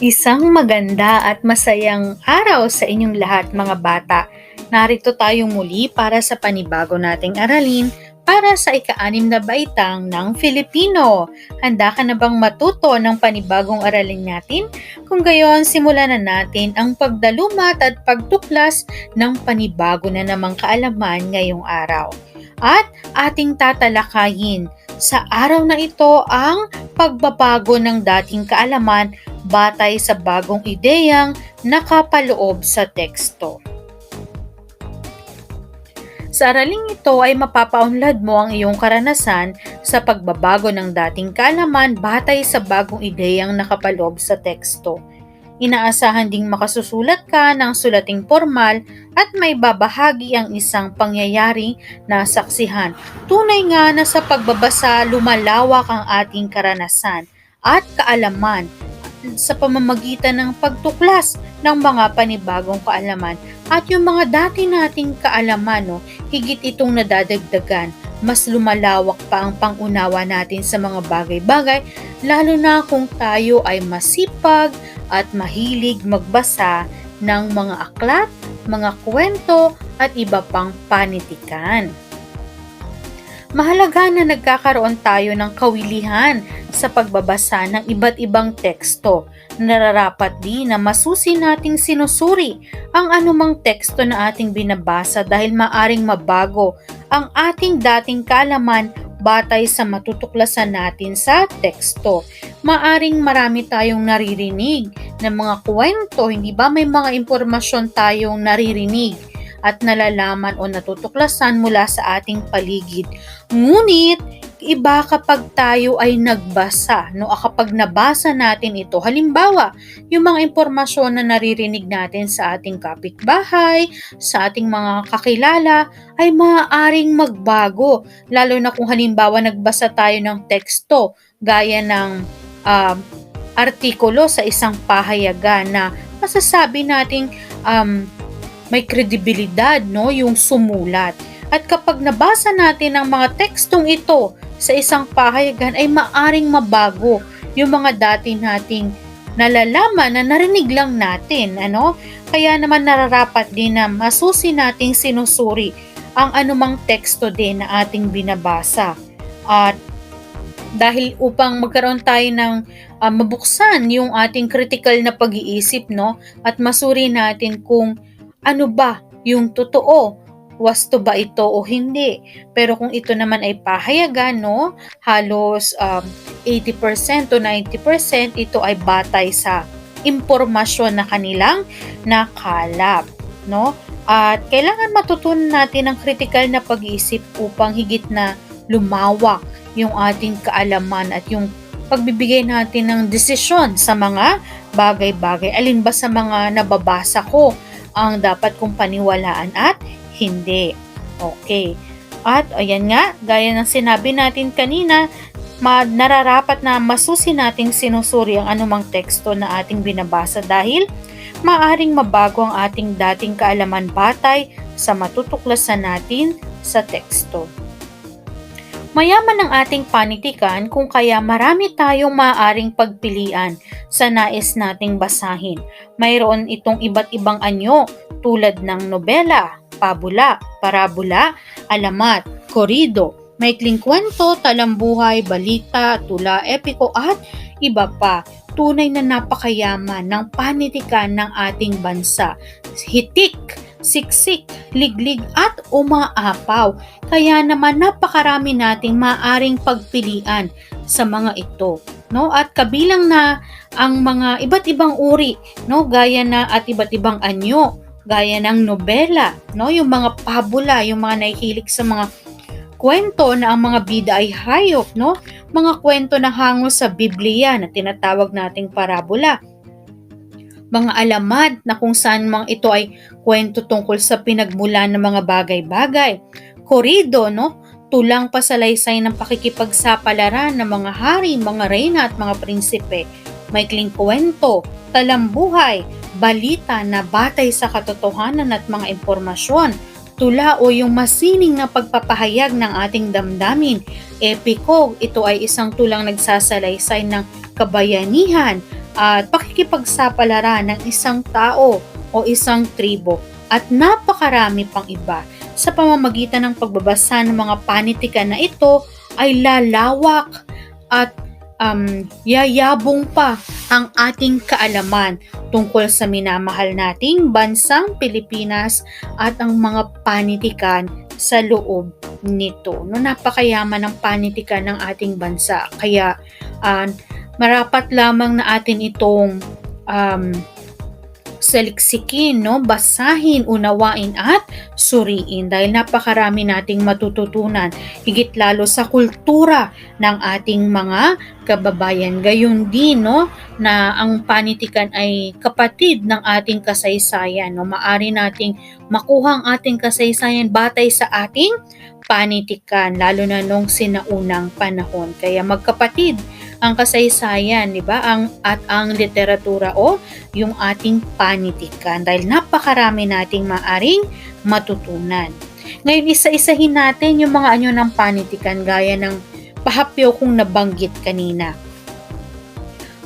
Isang maganda at masayang araw sa inyong lahat mga bata. Narito tayong muli para sa panibago nating aralin para sa ika-anim na baitang ng Filipino. Handa ka na bang matuto ng panibagong aralin natin? Kung gayon, simulan na natin ang pagdalumat at pagtuklas ng panibago na namang kaalaman ngayong araw. At ating tatalakayin sa araw na ito ang pagbabago ng dating kaalaman batay sa bagong ideyang nakapaloob sa teksto. Sa araling ito ay mapapaunlad mo ang iyong karanasan sa pagbabago ng dating kaalaman batay sa bagong ideyang nakapaloob sa teksto. Inaasahan ding makasusulat ka ng sulating formal at may babahagi ang isang pangyayari na saksihan. Tunay nga na sa pagbabasa lumalawak ang ating karanasan at kaalaman sa pamamagitan ng pagtuklas ng mga panibagong kaalaman at yung mga dati nating kaalaman, no, higit itong nadadagdagan. Mas lumalawak pa ang pangunawa natin sa mga bagay-bagay, lalo na kung tayo ay masipag at mahilig magbasa ng mga aklat, mga kwento at iba pang panitikan. Mahalaga na nagkakaroon tayo ng kawilihan sa pagbabasa ng iba't ibang teksto. Nararapat din na masusi nating sinusuri ang anumang teksto na ating binabasa dahil maaring mabago ang ating dating kalaman batay sa matutuklasan natin sa teksto. Maaring marami tayong naririnig ng mga kwento, hindi ba may mga impormasyon tayong naririnig at nalalaman o natutuklasan mula sa ating paligid. Ngunit, iba kapag tayo ay nagbasa, no? Kapag nabasa natin ito, halimbawa, yung mga impormasyon na naririnig natin sa ating kapitbahay, sa ating mga kakilala, ay maaaring magbago. Lalo na kung halimbawa nagbasa tayo ng teksto, gaya ng um, artikulo sa isang pahayagan na masasabi nating um, may kredibilidad no yung sumulat. At kapag nabasa natin ang mga tekstong ito sa isang pahayagan ay maaring mabago yung mga dati nating nalalaman na narinig lang natin, ano? Kaya naman nararapat din na masusi nating sinusuri ang anumang teksto din na ating binabasa. At dahil upang magkaroon tayo ng uh, mabuksan yung ating critical na pag-iisip, no? At masuri natin kung ano ba yung totoo? Wasto ba ito o hindi? Pero kung ito naman ay pahayagan, no, halos um, 80% to 90% ito ay batay sa impormasyon na kanilang nakalap, no? At kailangan matutunan natin ang critical na pag-iisip upang higit na lumawak yung ating kaalaman at yung pagbibigay natin ng desisyon sa mga bagay-bagay. Alin ba sa mga nababasa ko ang dapat kong paniwalaan at hindi. Okay. At ayan nga, gaya ng sinabi natin kanina, nararapat na masusi nating sinusuri ang anumang teksto na ating binabasa dahil maaring mabago ang ating dating kaalaman batay sa matutuklasan natin sa teksto. Mayaman ang ating panitikan kung kaya marami tayong maaaring pagpilian sa nais nating basahin. Mayroon itong iba't ibang anyo tulad ng nobela, pabula, parabola, alamat, korido, maikling kwento, talambuhay, balita, tula, epiko at iba pa. Tunay na napakayaman ng panitikan ng ating bansa. Hitik, siksik, liglig at umaapaw. Kaya naman napakarami nating maaring pagpilian sa mga ito. No? At kabilang na ang mga iba't ibang uri, no? gaya na at iba't ibang anyo, gaya ng nobela, no? yung mga pabula, yung mga nahihilig sa mga kwento na ang mga bida ay hayop, no? Mga kwento na hango sa Biblia na tinatawag nating parabola mga alamat na kung saan mang ito ay kwento tungkol sa pinagmulan ng mga bagay-bagay. Korido, no? Tulang pasalaysay ng pakikipagsapalaran ng mga hari, mga reyna at mga prinsipe. Maikling kwento, talambuhay, balita na batay sa katotohanan at mga impormasyon, tula o yung masining na pagpapahayag ng ating damdamin. Epiko, ito ay isang tulang nagsasalaysay ng kabayanihan, at pakikipagsapalaran ng isang tao o isang tribo at napakarami pang iba. Sa pamamagitan ng pagbabasa ng mga panitikan na ito ay lalawak at um, yayabong pa ang ating kaalaman tungkol sa minamahal nating bansang Pilipinas at ang mga panitikan sa loob nito. No, napakayaman ng panitikan ng ating bansa. Kaya uh, marapat lamang na atin itong um, saliksikin, no? basahin, unawain at suriin dahil napakarami nating matututunan higit lalo sa kultura ng ating mga kababayan. Gayon din no, na ang panitikan ay kapatid ng ating kasaysayan. No? Maari nating makuha ang ating kasaysayan batay sa ating panitikan lalo na nung sinaunang panahon. Kaya magkapatid ang kasaysayan, di ba? Ang at ang literatura o yung ating panitikan dahil napakarami nating maaring matutunan. Ngayon, isa-isahin natin yung mga anyo ng panitikan gaya ng pahapyo kong nabanggit kanina.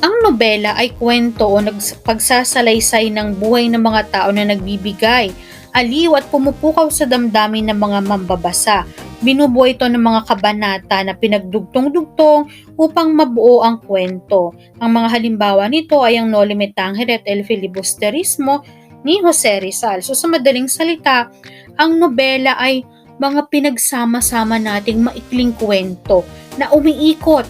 Ang nobela ay kwento o pagsasalaysay ng buhay ng mga tao na nagbibigay, aliw at pumupukaw sa damdamin ng mga mambabasa Binubuo ito ng mga kabanata na pinagdugtong-dugtong upang mabuo ang kwento. Ang mga halimbawa nito ay ang Noli Me Tangere at El Filibusterismo ni Jose Rizal. So sa madaling salita, ang nobela ay mga pinagsama-sama nating maikling kwento na umiikot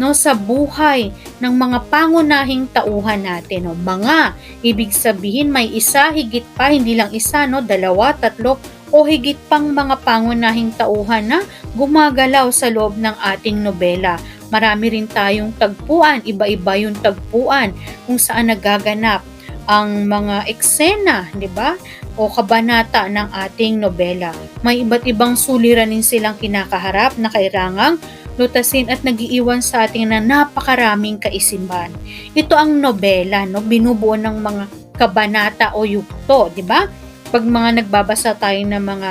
no sa buhay ng mga pangunahing tauhan natin no mga ibig sabihin may isa higit pa hindi lang isa no dalawa tatlo o higit pang mga pangunahing tauhan na gumagalaw sa loob ng ating nobela. Marami rin tayong tagpuan, iba-iba yung tagpuan kung saan nagaganap ang mga eksena, di ba? O kabanata ng ating nobela. May iba't ibang suliranin silang kinakaharap na kairangang lutasin at nagiiwan sa ating na napakaraming kaisipan. Ito ang nobela, no? binubuo ng mga kabanata o yukto, di ba? Pag mga nagbabasa tayo ng mga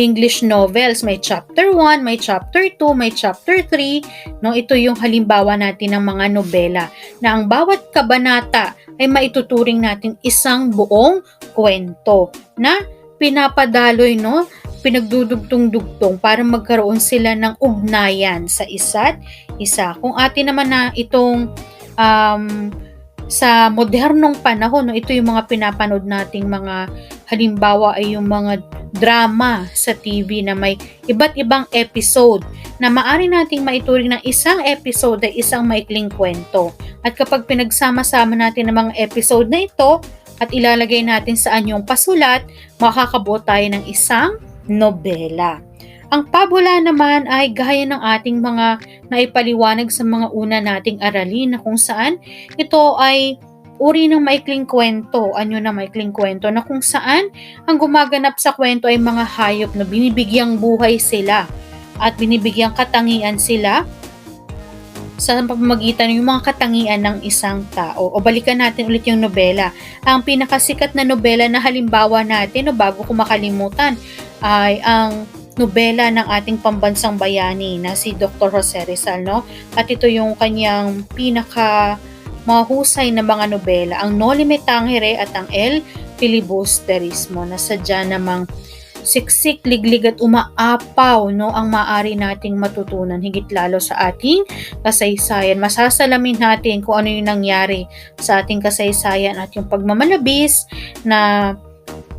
English novels, may chapter 1, may chapter 2, may chapter 3, no? Ito yung halimbawa natin ng mga nobela na ang bawat kabanata ay maituturing natin isang buong kwento na pinapadaloy, no? pinagdudugtong-dugtong para magkaroon sila ng ugnayan sa isa't isa. Kung atin naman na itong um, sa modernong panahon, no, ito yung mga pinapanood nating mga halimbawa ay yung mga drama sa TV na may iba't ibang episode na maari nating maituring ng isang episode ay isang maikling kwento. At kapag pinagsama-sama natin ang mga episode na ito at ilalagay natin sa anyong pasulat, makakabuo tayo ng isang nobela. Ang pabula naman ay gaya ng ating mga naipaliwanag sa mga una nating aralin na kung saan ito ay uri ng maikling kwento, anyo na maikling kwento na kung saan ang gumaganap sa kwento ay mga hayop na binibigyang buhay sila at binibigyang katangian sila sa pamamagitan ng mga katangian ng isang tao. O balikan natin ulit yung nobela. Ang pinakasikat na nobela na halimbawa natin o bago ko makalimutan ay ang nobela ng ating pambansang bayani na si Dr. Jose Rizal, no? At ito yung kanyang pinaka mahusay na mga nobela, ang Noli Me Tangere at ang El Filibusterismo na sadya namang siksik, liglig at umaapaw no ang maari nating matutunan higit lalo sa ating kasaysayan. Masasalamin natin kung ano yung nangyari sa ating kasaysayan at yung pagmamalabis na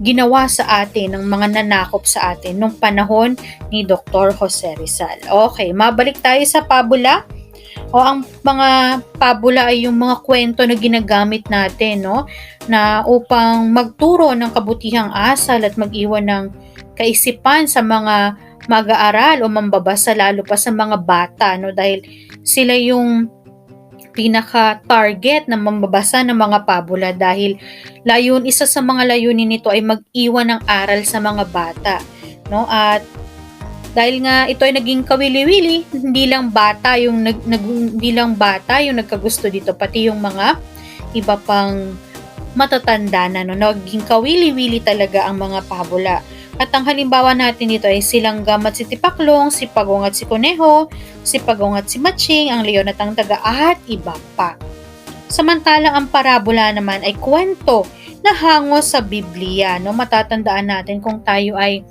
ginawa sa atin ng mga nanakop sa atin nung panahon ni Dr. Jose Rizal. Okay, mabalik tayo sa pabula. O ang mga pabula ay yung mga kwento na ginagamit natin, no? Na upang magturo ng kabutihang asal at mag-iwan ng kaisipan sa mga mag-aaral o mambabasa lalo pa sa mga bata, no? Dahil sila yung pinaka-target na mambabasa ng mga pabula dahil layon isa sa mga layunin nito ay mag-iwan ng aral sa mga bata no? At dahil nga ito ay naging kawili-wili hindi lang bata yung nag, nag hindi lang bata yung nagkagusto dito pati yung mga iba pang matatanda na no? Naging kawili-wili talaga ang mga pabula at ang halimbawa natin dito ay silang gamat si Tipaklong, si Pagong at si Kuneho, si Pagong at si Matching, ang Leon at ang Taga at iba pa. Samantalang ang parabola naman ay kwento na hango sa Biblia. No? Matatandaan natin kung tayo ay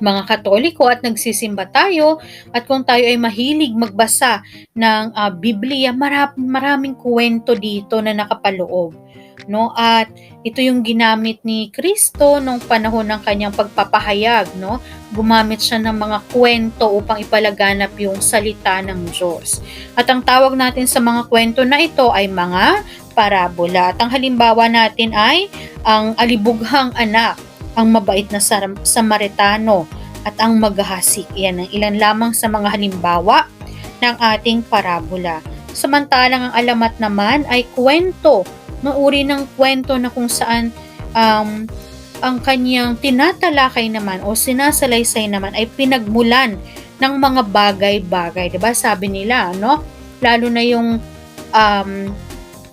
mga Katoliko at nagsisimba tayo at kung tayo ay mahilig magbasa ng ah, Biblia, marap, maraming kwento dito na nakapaloob. No? At ito yung ginamit ni Kristo nung panahon ng kanyang pagpapahayag. No? Gumamit siya ng mga kwento upang ipalaganap yung salita ng Diyos. At ang tawag natin sa mga kwento na ito ay mga parabola. At ang halimbawa natin ay ang alibughang anak ang mabait na Samaritano at ang maghahasik. Yan ang ilan lamang sa mga halimbawa ng ating parabola. Samantalang ang alamat naman ay kwento, no uri ng kwento na kung saan um, ang kanyang tinatalakay naman o sinasalaysay naman ay pinagmulan ng mga bagay-bagay. 'Di ba Sabi nila, no? Lalo na yung um,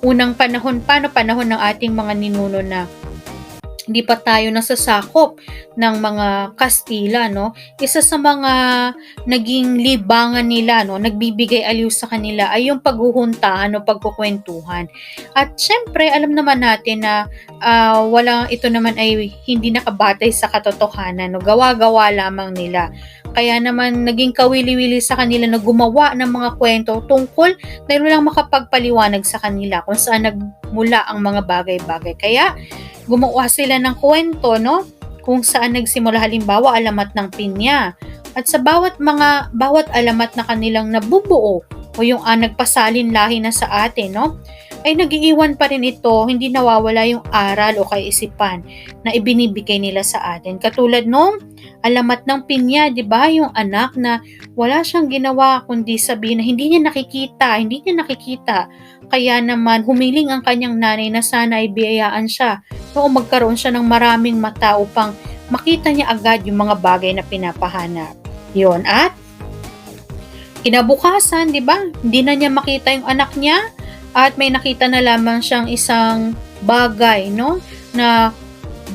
unang panahon pa, no, panahon ng ating mga ninuno na hindi pa tayo nasasakop ng mga Kastila, no? Isa sa mga naging libangan nila, no, nagbibigay aliw sa kanila ay yung paghuhuntahan o pagkukwentuhan. At syempre, alam naman natin na ah, wala ito naman ay hindi nakabatay sa katotohanan, no? Gawa-gawa lamang nila. Kaya naman naging kawili-wili sa kanila na gumawa ng mga kwento tungkol dahil lang makapagpaliwanag sa kanila kung saan nagmula ang mga bagay-bagay. Kaya gumawa sila ng kwento, no? Kung saan nagsimula halimbawa alamat ng pinya. At sa bawat mga bawat alamat na kanilang nabubuo o yung ah, nagpasalin lahi na sa atin, no? Ay nagiiwan pa rin ito, hindi nawawala yung aral o kaisipan na ibinibigay nila sa atin. Katulad nung alamat ng pinya, 'di ba? Yung anak na wala siyang ginawa kundi sabihin na hindi niya nakikita, hindi niya nakikita. Kaya naman humiling ang kanyang nanay na sana ay biyayaan siya o magkaroon siya ng maraming mata upang makita niya agad yung mga bagay na pinapahanap. Yun. At kinabukasan, di ba? Hindi na niya makita yung anak niya at may nakita na lamang siyang isang bagay, no? Na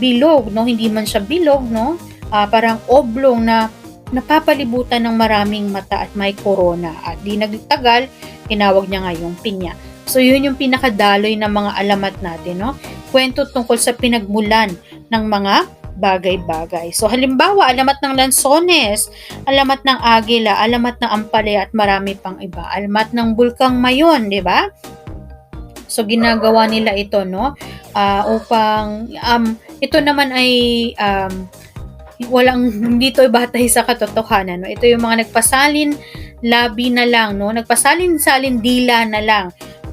bilog, no? Hindi man siya bilog, no? Ah, parang oblong na napapalibutan ng maraming mata at may corona. At di nagtagal, tinawag niya nga yung pinya. So, yun yung pinakadaloy ng mga alamat natin, no? Kwento tungkol sa pinagmulan ng mga bagay-bagay. So, halimbawa, alamat ng lansones, alamat ng agila, alamat ng ampalaya at marami pang iba. Alamat ng bulkang mayon, di ba? So, ginagawa nila ito, no? Ah, upang, um, ito naman ay, um, walang, hindi to batay sa katotohanan, no? Ito yung mga nagpasalin labi na lang, no? Nagpasalin-salin dila na lang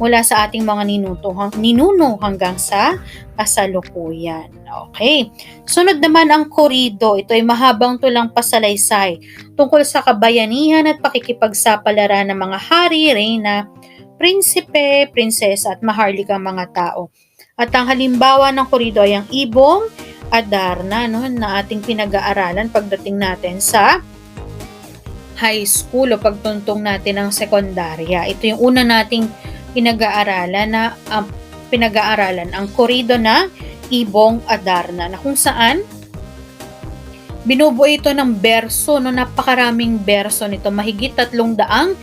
mula sa ating mga ninuto, ninuno hanggang sa kasalukuyan. Okay. Sunod naman ang korido. Ito ay mahabang tulang pasalaysay tungkol sa kabayanihan at pakikipagsapalaran ng mga hari, reyna, prinsipe, prinsesa at maharlikang mga tao. At ang halimbawa ng korido ay ang ibong Adarna no, na ating pinag-aaralan pagdating natin sa high school o pagtuntong natin ng sekundarya. Ito yung una nating pinag-aaralan na uh, pinag-aaralan ang korido na Ibong Adarna na kung saan binubuo ito ng berso no? Napakaraming berso nito mahigit tatlong daang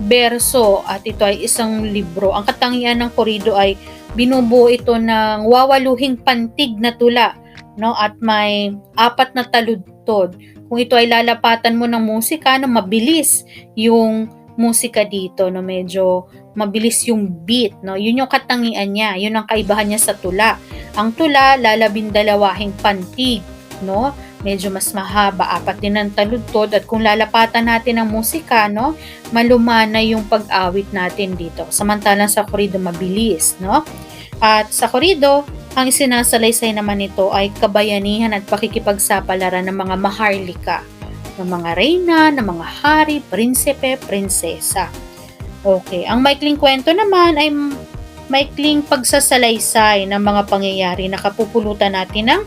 berso at ito ay isang libro. Ang katangian ng korido ay binubuo ito ng wawaluhing pantig na tula no? At may apat na taludtod. Kung ito ay lalapatan mo ng musika no? Mabilis yung musika dito no medyo mabilis yung beat no? Yun yung katangian niya. Yun ang kaibahan niya sa tula. Ang tula lalabindalawahing pantig no? Medyo mas mahaba apat din ang taludtod. At kung lalapatan natin ang musika no? Malumana yung pag-awit natin dito. Samantalang sa korido mabilis no? At sa korido ang isinasalaysay naman nito ay kabayanihan at pakikipagsapalaran ng mga maharlika ng mga reyna, ng mga hari, prinsipe, prinsesa. Okay, ang maikling kwento naman ay maikling pagsasalaysay ng mga pangyayari na kapupulutan natin ng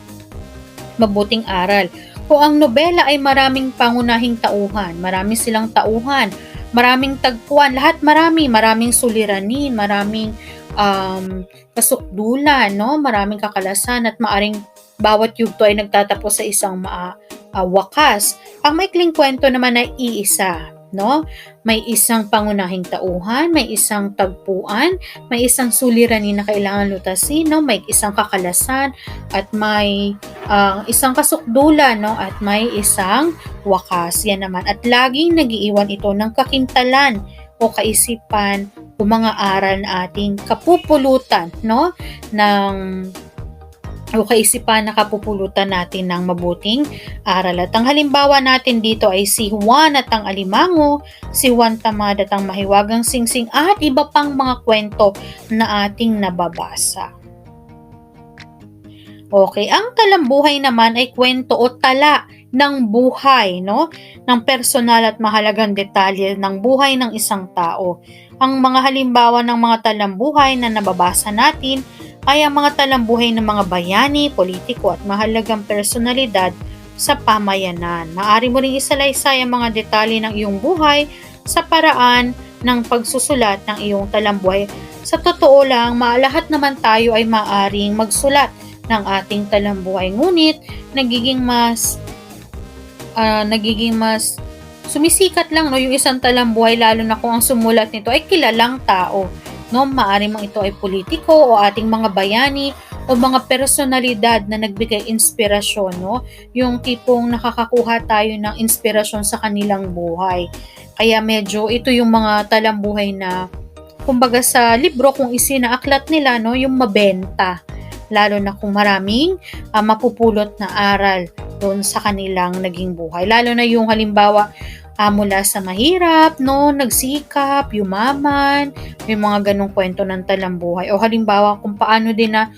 mabuting aral. Kung ang nobela ay maraming pangunahing tauhan, marami silang tauhan, maraming tagpuan, lahat marami, maraming suliranin, maraming um, kasukdulan, no? maraming kakalasan at maaring bawat yugto ay nagtatapos sa isang maa, uh, wakas. Ang maikling kwento naman ay iisa. no? May isang pangunahing tauhan, may isang tagpuan, may isang suliranin na kailangan lutasin, no? May isang kakalasan at may uh, isang kasukdulan, no? At may isang wakas. Yan naman. At laging nagiiwan ito ng kakintalan o kaisipan o mga aral na ating kapupulutan, no? Ng o kaisipan na kapupulutan natin ng mabuting aral. At ang halimbawa natin dito ay si Juan at ang Alimango, si Juan Tamad at ang Mahiwagang Singsing at iba pang mga kwento na ating nababasa. Okay, ang talambuhay naman ay kwento o tala ng buhay, no? Ng personal at mahalagang detalye ng buhay ng isang tao. Ang mga halimbawa ng mga talambuhay na nababasa natin ay ang mga talambuhay ng mga bayani, politiko at mahalagang personalidad sa pamayanan. Maari mo ring isalaysay ang mga detalye ng iyong buhay sa paraan ng pagsusulat ng iyong talambuhay. Sa totoo lang, lahat naman tayo ay maaring magsulat ng ating talambuhay. Ngunit, nagiging mas uh, nagiging mas sumisikat lang no yung isang talambuhay lalo na kung ang sumulat nito ay kilalang tao no? Maari mang ito ay politiko o ating mga bayani o mga personalidad na nagbigay inspirasyon, no? Yung tipong nakakakuha tayo ng inspirasyon sa kanilang buhay. Kaya medyo ito yung mga talambuhay na kumbaga sa libro kung isinaaklat nila, no, yung mabenta. Lalo na kung maraming uh, mapupulot na aral doon sa kanilang naging buhay. Lalo na yung halimbawa, uh, mula sa mahirap, no, nagsikap, yumaman, may mga ganong kwento ng talambuhay. O halimbawa kung paano din na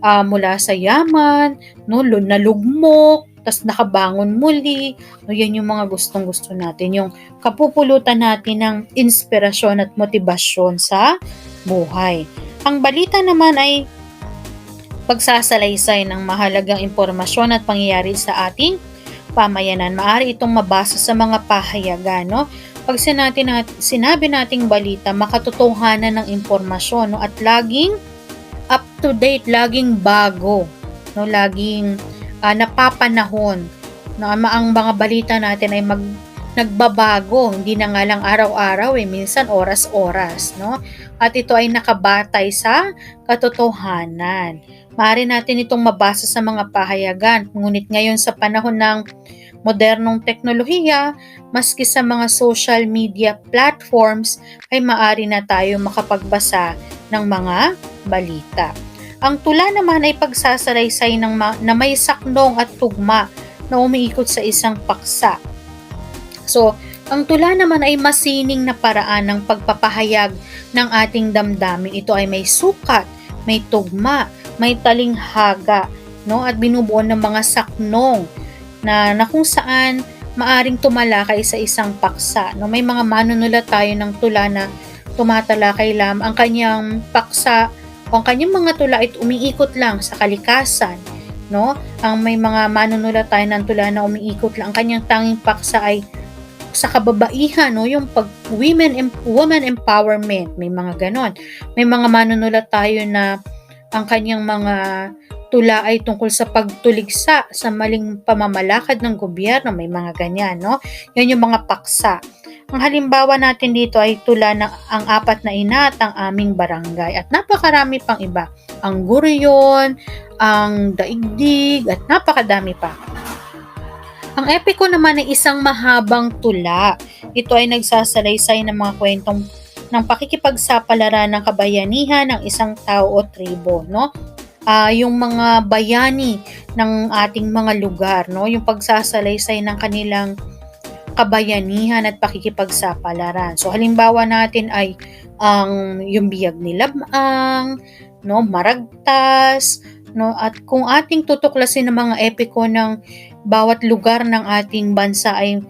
uh, mula sa yaman, no, nalugmok, tas nakabangon muli. No, yan yung mga gustong-gusto natin. Yung kapupulutan natin ng inspirasyon at motibasyon sa buhay. Ang balita naman ay pagsasalaysay ng mahalagang impormasyon at pangyayari sa ating pamayanan. Maari itong mabasa sa mga pahayagan, no? Pag sinabi, nat, sinabi nating balita, makatotohanan ng impormasyon, no? At laging up to date, laging bago, no? Laging uh, napapanahon. No? Ang mga balita natin ay mag nagbabago, hindi na nga lang araw-araw eh, minsan oras-oras, no? At ito ay nakabatay sa katotohanan. Maaari natin itong mabasa sa mga pahayagan, ngunit ngayon sa panahon ng modernong teknolohiya, maski sa mga social media platforms ay maaari na tayo makapagbasa ng mga balita. Ang tula naman ay pagsasalaysay ng ma- na may saknong at tugma na umiikot sa isang paksa. So, ang tula naman ay masining na paraan ng pagpapahayag ng ating damdamin. Ito ay may sukat, may tugma, may talinghaga, no? At binubuo ng mga saknong na, na kung saan maaring tumalakay sa isang paksa. No? May mga manunulat tayo ng tula na tumatalakay lam ang kanyang paksa o ang kanyang mga tula ay umiikot lang sa kalikasan. No? Ang may mga manunulat tayo ng tula na umiikot lang. Ang kanyang tanging paksa ay sa kababaihan, no? yung pag women, woman empowerment, may mga ganon. May mga manunulat tayo na ang kanyang mga tula ay tungkol sa pagtuligsa sa maling pamamalakad ng gobyerno. May mga ganyan, no? Yan yung mga paksa. Ang halimbawa natin dito ay tula ng ang apat na ina at ang aming barangay at napakarami pang iba. Ang guryon, ang daigdig at napakadami pa. Ang epiko naman ay isang mahabang tula. Ito ay nagsasalaysay ng mga kwentong ng pakikipagsapalaran ng kabayanihan ng isang tao o tribo, no? Uh, yung mga bayani ng ating mga lugar, no? Yung pagsasalaysay ng kanilang kabayanihan at pakikipagsapalaran. So halimbawa natin ay ang um, yung biyag ni Labang, no, Maragtas, no, at kung ating tutuklasin ng mga epiko ng bawat lugar ng ating bansa ay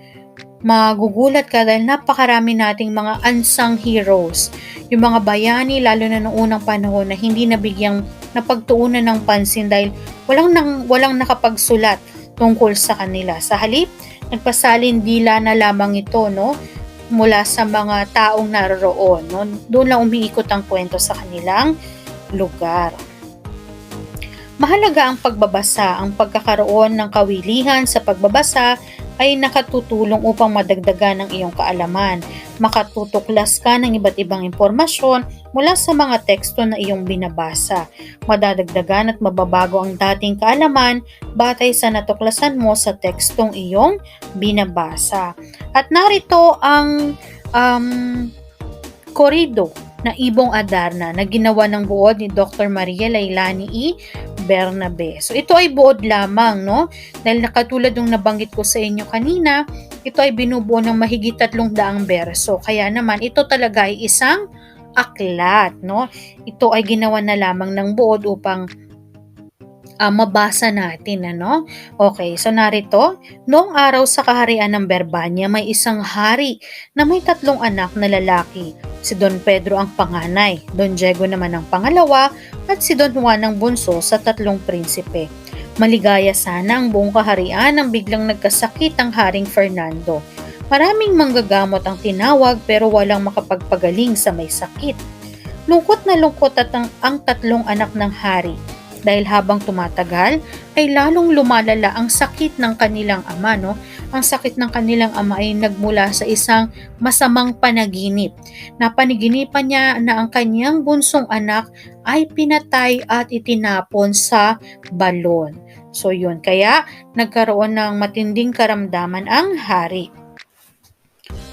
magugulat ka dahil napakarami nating mga unsung heroes. Yung mga bayani, lalo na noong unang panahon na hindi nabigyang napagtuunan ng pansin dahil walang, nang, walang nakapagsulat tungkol sa kanila. Sa halip, nagpasalin dila na lamang ito, no? mula sa mga taong naroroon. No? Doon lang umiikot ang kwento sa kanilang lugar. Mahalaga ang pagbabasa, ang pagkakaroon ng kawilihan sa pagbabasa ay nakatutulong upang madagdagan ang iyong kaalaman. Makatutuklas ka ng iba't ibang impormasyon mula sa mga teksto na iyong binabasa. Madadagdagan at mababago ang dating kaalaman batay sa natuklasan mo sa tekstong iyong binabasa. At narito ang um, korido na Ibong Adarna na ginawa ng buod ni Dr. Maria Lailani E. Bernabe. So ito ay buod lamang, no? Dahil nakatulad ng nabanggit ko sa inyo kanina, ito ay binubuo ng mahigit tatlong daang berso. Kaya naman, ito talaga ay isang aklat, no? Ito ay ginawa na lamang ng buod upang uh, mabasa natin, ano? Okay, so narito, noong araw sa kaharian ng Berbanya, may isang hari na may tatlong anak na lalaki. Si Don Pedro ang panganay, Don Diego naman ang pangalawa, at si Don Juan ang bunso sa tatlong prinsipe. Maligaya sana ang buong kaharian nang biglang nagkasakit ang Haring Fernando. Maraming manggagamot ang tinawag pero walang makapagpagaling sa may sakit. Lungkot na lungkot at ang, ang tatlong anak ng hari dahil habang tumatagal ay lalong lumalala ang sakit ng kanilang ama no? Ang sakit ng kanilang ama ay nagmula sa isang masamang panaginip. Napaniginipan niya na ang kanyang bunsong anak ay pinatay at itinapon sa balon. So yun. Kaya nagkaroon ng matinding karamdaman ang hari.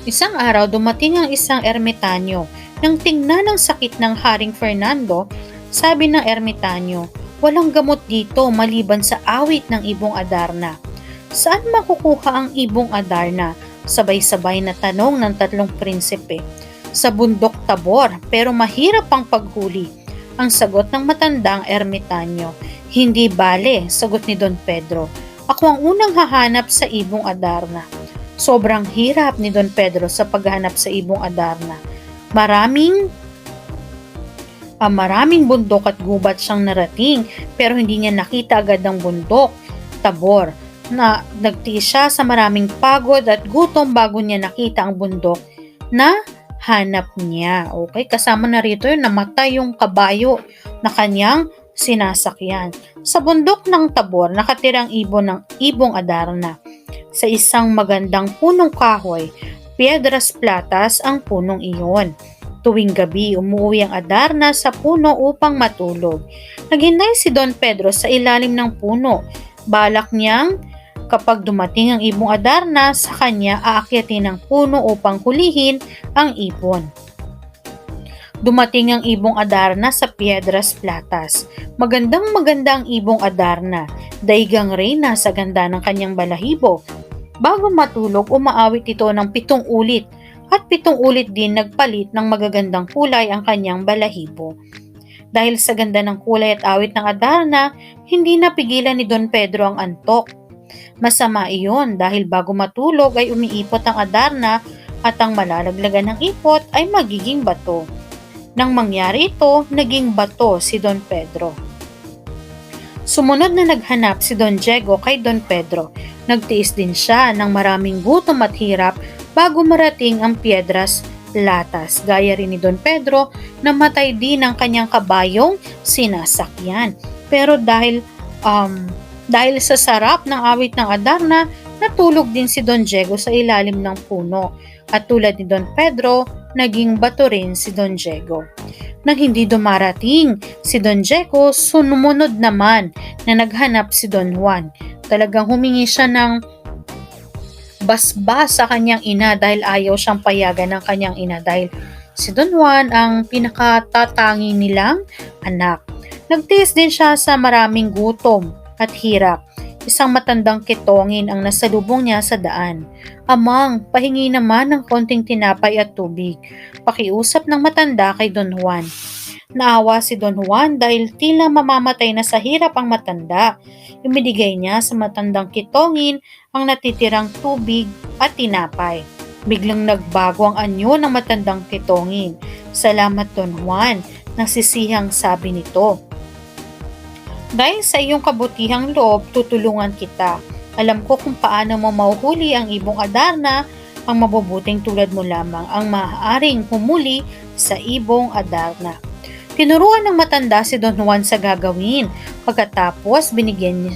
Isang araw dumating ang isang ermitanyo. Nang tingnan ang sakit ng Haring Fernando, sabi ng ermitanyo, Walang gamot dito maliban sa awit ng ibong Adarna. Saan makukuha ang ibong Adarna? Sabay-sabay na tanong ng tatlong prinsipe. Sa bundok Tabor, pero mahirap ang paghuli. Ang sagot ng matandang ermitanyo. Hindi bale, sagot ni Don Pedro. Ako ang unang hahanap sa ibong Adarna. Sobrang hirap ni Don Pedro sa paghanap sa ibong Adarna. Maraming Uh, maraming bundok at gubat siyang narating pero hindi niya nakita agad ang bundok, tabor, na nagtiis siya sa maraming pagod at gutom bago niya nakita ang bundok na hanap niya. Okay, kasama na rito yung namatay yung kabayo na kanyang sinasakyan. Sa bundok ng tabor, nakatirang ibon ng ibong Adarna. Sa isang magandang punong kahoy, Piedras Platas ang punong iyon. Tuwing gabi, umuwi ang Adarna sa puno upang matulog. Naghintay si Don Pedro sa ilalim ng puno. Balak niyang kapag dumating ang ibong Adarna sa kanya aakyatin ng puno upang hulihin ang ibon. Dumating ang ibong Adarna sa Piedras Platas. Magandang maganda ang ibong Adarna. Daigang reyna sa ganda ng kanyang balahibo. Bago matulog, umaawit ito ng pitong ulit at pitong ulit din nagpalit ng magagandang kulay ang kanyang balahibo. Dahil sa ganda ng kulay at awit ng Adarna, hindi napigilan ni Don Pedro ang antok. Masama iyon dahil bago matulog ay umiipot ang Adarna at ang malalaglagan ng ipot ay magiging bato. Nang mangyari ito, naging bato si Don Pedro. Sumunod na naghanap si Don Diego kay Don Pedro. Nagtiis din siya ng maraming gutom at hirap bago marating ang Piedras Latas. Gaya rin ni Don Pedro, namatay din ang kanyang kabayong sinasakyan. Pero dahil um, dahil sa sarap ng awit ng Adarna, natulog din si Don Diego sa ilalim ng puno. At tulad ni Don Pedro, naging bato rin si Don Diego. Nang hindi dumarating si Don Diego, sumunod naman na naghanap si Don Juan. Talagang humingi siya ng basbas sa kanyang ina dahil ayaw siyang payagan ng kanyang ina dahil si Don Juan ang pinakatatangi nilang anak. Nagtiis din siya sa maraming gutom at hirap. Isang matandang kitongin ang nasalubong niya sa daan. Amang, pahingi naman ng konting tinapay at tubig. Pakiusap ng matanda kay Don Juan. Naawa si Don Juan dahil tila mamamatay na sa hirap ang matanda. Imidigay niya sa matandang kitongin ang natitirang tubig at tinapay. Biglang nagbago ang anyo ng matandang kitongin. Salamat Don Juan, nasisihang sabi nito. Dahil sa iyong kabutihang loob, tutulungan kita. Alam ko kung paano mo mauhuli ang ibong Adarna, ang mabubuting tulad mo lamang ang maaaring humuli sa ibong Adarna. Tinuruan ng matanda si Don Juan sa gagawin. Pagkatapos, binigyan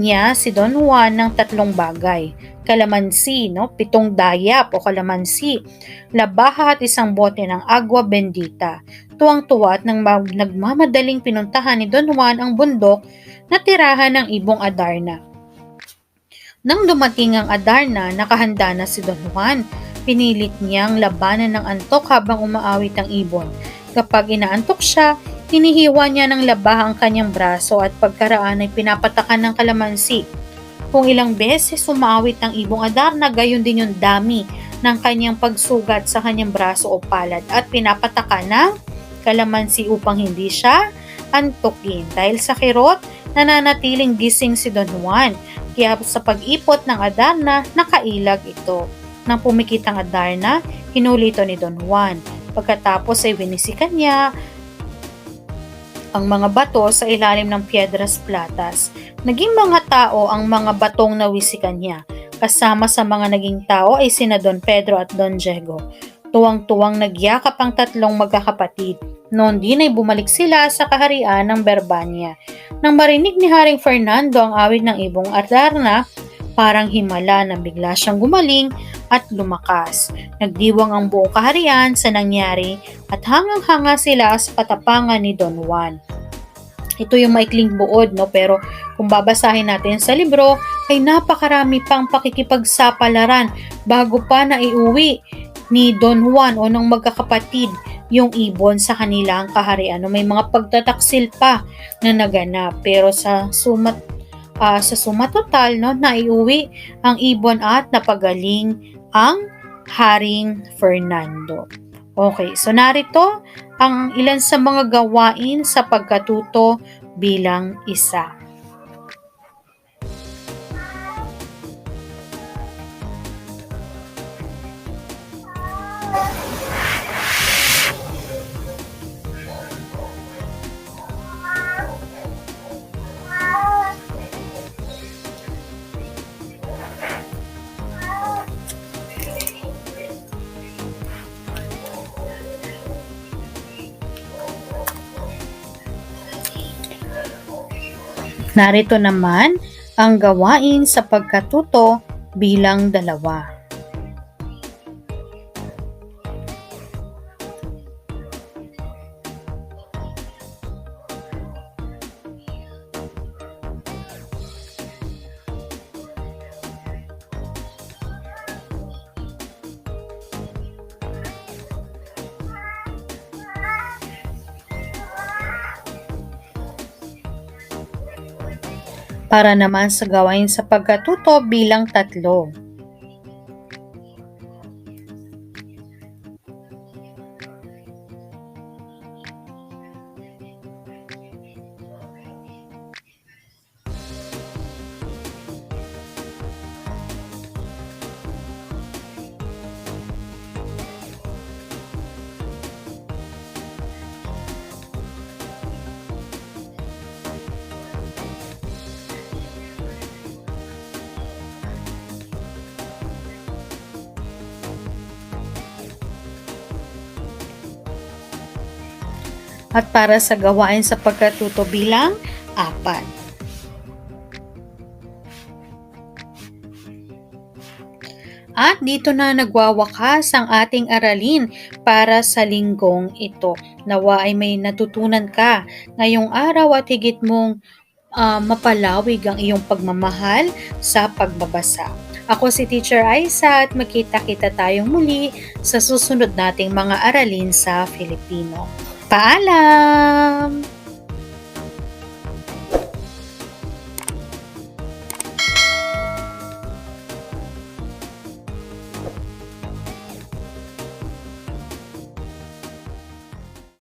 niya, si Don Juan ng tatlong bagay. Kalamansi, no? pitong dayap o kalamansi, labaha at isang bote ng agua bendita. Tuwang-tuwa at nang ma- nagmamadaling pinuntahan ni Don Juan ang bundok na tirahan ng ibong Adarna. Nang dumating ang Adarna, nakahanda na si Don Juan. Pinilit niyang labanan ng antok habang umaawit ang ibon. Kapag inaantok siya, hinihiwa niya ng labaha ang kanyang braso at pagkaraan ay pinapatakan ng kalamansi. Kung ilang beses umaawit ang ibong Adarna, gayon din yung dami ng kanyang pagsugat sa kanyang braso o palad at pinapatakan ng kalamansi upang hindi siya antukin. Dahil sa kirot, nananatiling gising si Don Juan. Kaya sa pag-ipot ng Adarna, nakailag ito. Nang pumikit ang Adarna, hinuli ito ni Don Juan. Pagkatapos ay winisikan niya ang mga bato sa ilalim ng Piedras Platas. Naging mga tao ang mga batong nawisikan niya. Kasama sa mga naging tao ay sina Don Pedro at Don Diego. Tuwang-tuwang nagyakap ang tatlong magkakapatid. Noon din ay bumalik sila sa kaharian ng Berbanya. Nang marinig ni Haring Fernando ang awit ng ibong Adarna, parang himala na bigla siyang gumaling at lumakas. Nagdiwang ang buong kaharian sa nangyari at hangang-hanga sila sa katapangan ni Don Juan. Ito yung maikling buod, no? Pero kung babasahin natin sa libro, ay napakarami pang pakikipagsapalaran bago pa na iuwi ni Don Juan o ng magkakapatid yung ibon sa kanilang kaharian. No, may mga pagtataksil pa na naganap. Pero sa sumat ah, sa suma total, no, naiuwi ang ibon at napagaling ang Haring Fernando. Okay, so narito ang ilan sa mga gawain sa pagkatuto bilang isa. Narito naman ang gawain sa pagkatuto bilang dalawa. Para naman sa gawain sa pagkatuto bilang tatlo. At para sa gawain sa pagkatuto bilang apat. At dito na nagwawakas ang ating aralin para sa linggong ito. Nawa ay may natutunan ka ngayong araw at higit mong ah, mapalawig ang iyong pagmamahal sa pagbabasa. Ako si Teacher Aisa at magkita-kita tayong muli sa susunod nating mga aralin sa Filipino. Paalam!